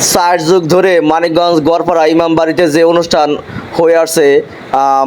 চার যুগ ধরে মানিকগঞ্জ, গড়পাড়া ইমামবাড়িতে যে অনুষ্ঠান হয়ে আসছে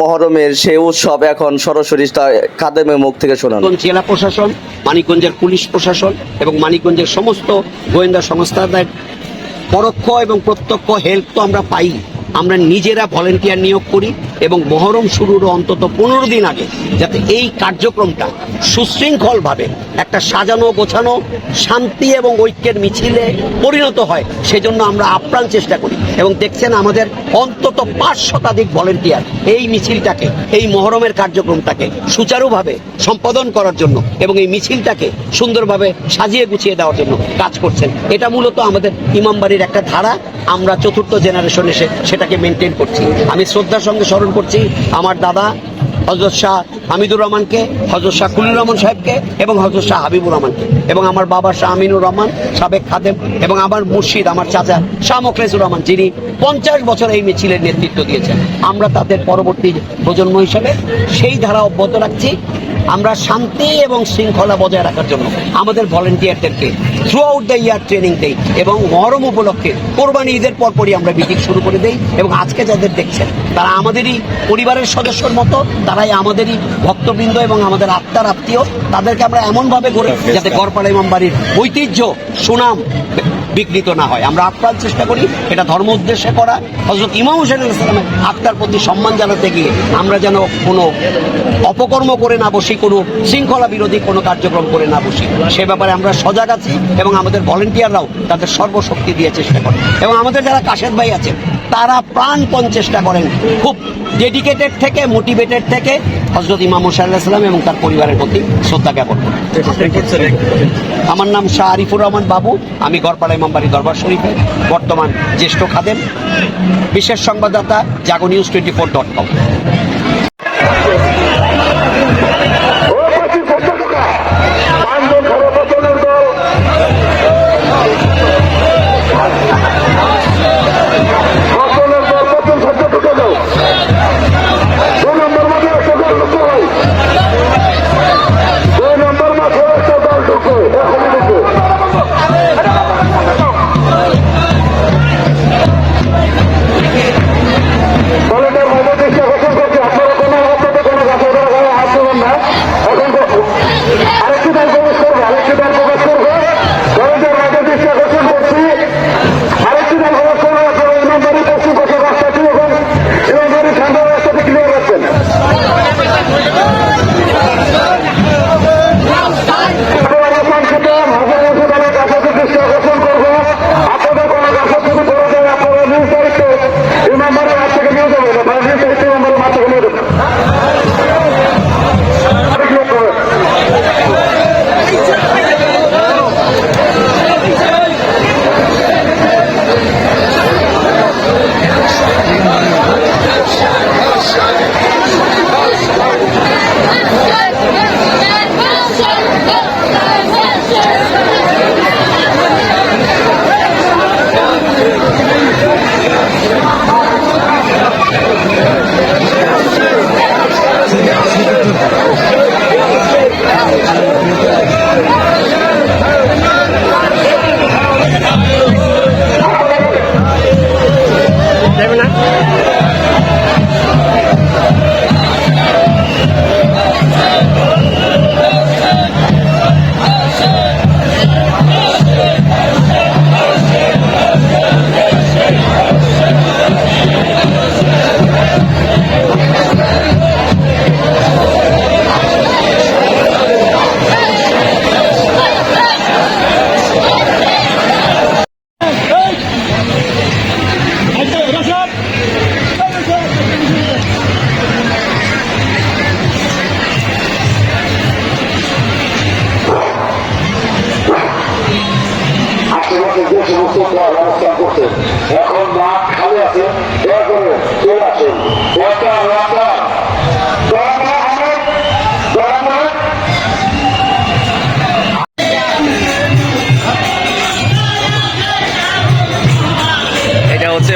মহরমের সে উৎসব এখন সরাসরি তার খাদেমের মুখ থেকে মানিকগঞ্জ জেলা প্রশাসন, মানিকগঞ্জের পুলিশ প্রশাসন এবং মানিকগঞ্জের সমস্ত গোয়েন্দা সংস্থাদের পরোক্ষ এবং প্রত্যক্ষ হেল্প তো আমরা পাই। আমরা নিজেরা ভলেন্টিয়ার নিয়োগ করি। এবং মহরম শুরুর অন্তত পনেরো দিন আগে যাতে এই কার্যক্রমটা সুশৃঙ্খলভাবে একটা সাজানো, গোছানো, শান্তি এবং ঐক্যের মিছিলে পরিণত হয়, সেজন্য আমরা আপ্রাণ চেষ্টা করি। এবং দেখছেন আমাদের অন্তত পাঁচ শতাধিক ভলেন্টিয়ার এই মিছিলটাকে, এই মহরমের কার্যক্রমটাকে সুচারুভাবে সম্পাদন করার জন্য এবং এই মিছিলটাকে সুন্দরভাবে সাজিয়ে গুছিয়ে দেওয়ার জন্য কাজ করছেন। এটা মূলত আমাদের ইমামবাড়ির একটা ধারা। আমরা চতুর্থ জেনারেশন এসে সেটাকে মেনটেন করছি। আমি শ্রদ্ধার সঙ্গে স্মরণ করছি আমার দাদা হজরত শাহ হামিদুর রহমানকে হজরত শাহ কুলুর রহমান সাহেবকে এবং হজরত শাহ হাবিবুর রহমানকে এবং আমার বাবা শাহ আমিনুর রহমান, সাবেক খাদেম এবং আমার মুর্শিদ, আমার চাচা শাহ মখলেসুর রহমান, যিনি পঞ্চাশ বছর এই মিছিলের নেতৃত্ব দিয়েছেন। আমরা তাদের পরবর্তী প্রজন্ম হিসেবে সেই ধারা অব্যাহত রাখছি। আমরা শান্তি এবং শৃঙ্খলা বজায় রাখার জন্য আমাদের ভলেন্টিয়ারদেরকে throughout the year training দেই এবং মহরম উপলক্ষে কোরবানি ঈদের পরপরই আমরা মিটিং শুরু করে দেই এবং আজকে যাদের দেখছেন তারা আমাদেরই পরিবারের সদস্যর মতো তারাই আমাদেরই ভক্তবৃন্দ এবং আমাদের আত্মার আত্মীয়। তাদেরকে আমরা এমনভাবে গড়ে যাতে গড়পাড়া ইমাম বাড়ির ঐতিহ্য সুনাম বিঘ্নিত না হয়। আমরা আপ্রাণ চেষ্টা করি এটা ধর্ম উদ্দেশ্যে করা। হজরত ইমাম হোসেন ইসলামের আত্মার প্রতি সম্মান জানাতে গিয়ে আমরা যেন কোনো অপকর্ম করে না বসি, কোনো শৃঙ্খলা বিরোধী কোনো কার্যক্রম করে না বসি। সে ব্যাপারে আমরা সজাগ আছি এবং আমাদের ভলেন্টিয়াররাও তাদের সর্বশক্তি দিয়ে চেষ্টা করে। এবং আমাদের যারা কাশেদ ভাই আছেন তারা প্রাণপণ চেষ্টা করেন। খুব ডেডিকেটেড থেকে মোটিভেটেড থেকে হজরত ইমাম ইসলাম এবং তার পরিবারের প্রতি শ্রদ্ধা জ্ঞাপন করেন। আমার নাম শাহ আরিফুর রহমান বাবু। আমি গড়পাড়া ইমামবাড়ি দরবার শরীফে বর্তমান জ্যেষ্ঠ খাদেম বিশেষ সংবাদদাতা Jago news twenty four dot com Yeah.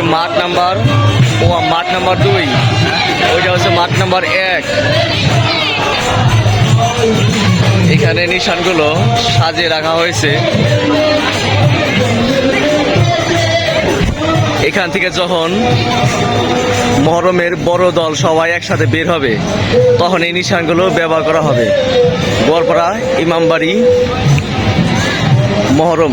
হচ্ছে মাঠ নাম্বার ও মাঠ নাম্বার দুই। ওইটা হচ্ছে মাঠ নাম্বার এক। এখানে নিশানগুলো সাজিয়ে রাখা হয়েছে। এখান থেকে যখন মহরমের বড় দল সবাই একসাথে বের হবে, তখন এই নিশানগুলো ব্যবহার করা হবে। গড়পাড়া ইমামবাড়ি, মহরম।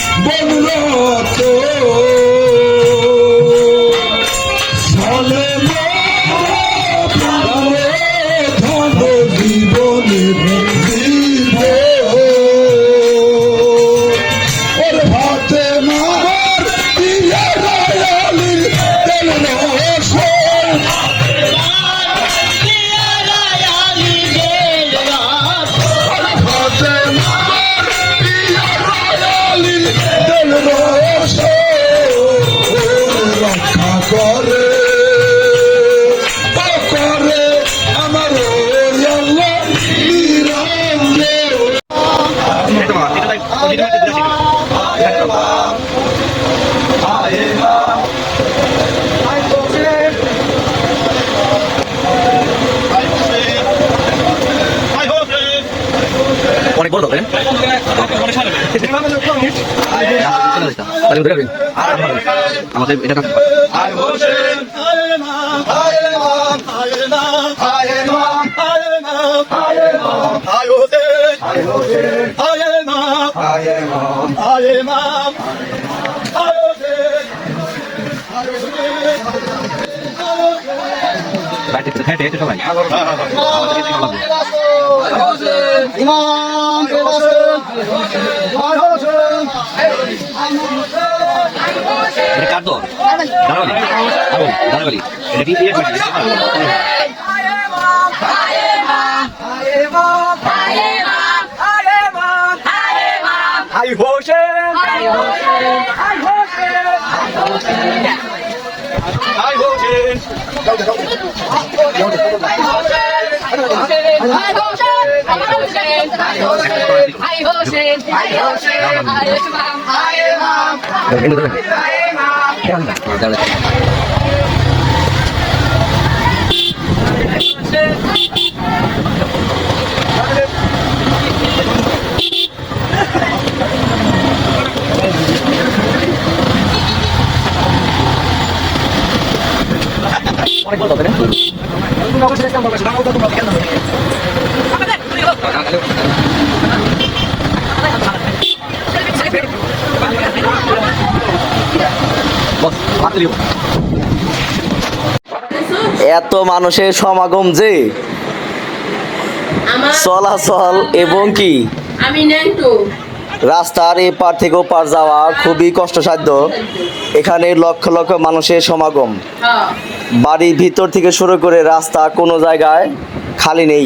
বড় দল আমাদের এটা এটা কার দল? দাঁড়ালি দাঁড়ালি এটা কি? ইয়ে করছিস? দাঁড়ালি। অনেক বড় দল তাই না? বস, হাত তুলিও। এত মানুষের সমাগম যে চলাচল এবং কি? রাস্তার এপার থেকে ওপার যাওয়া খুবই কষ্টসাধ্য। এখানে লক্ষ লক্ষ মানুষের সমাগম। হ্যাঁ। বাড়ির ভিতর থেকে শুরু করে রাস্তা কোনো জায়গায় খালি নেই।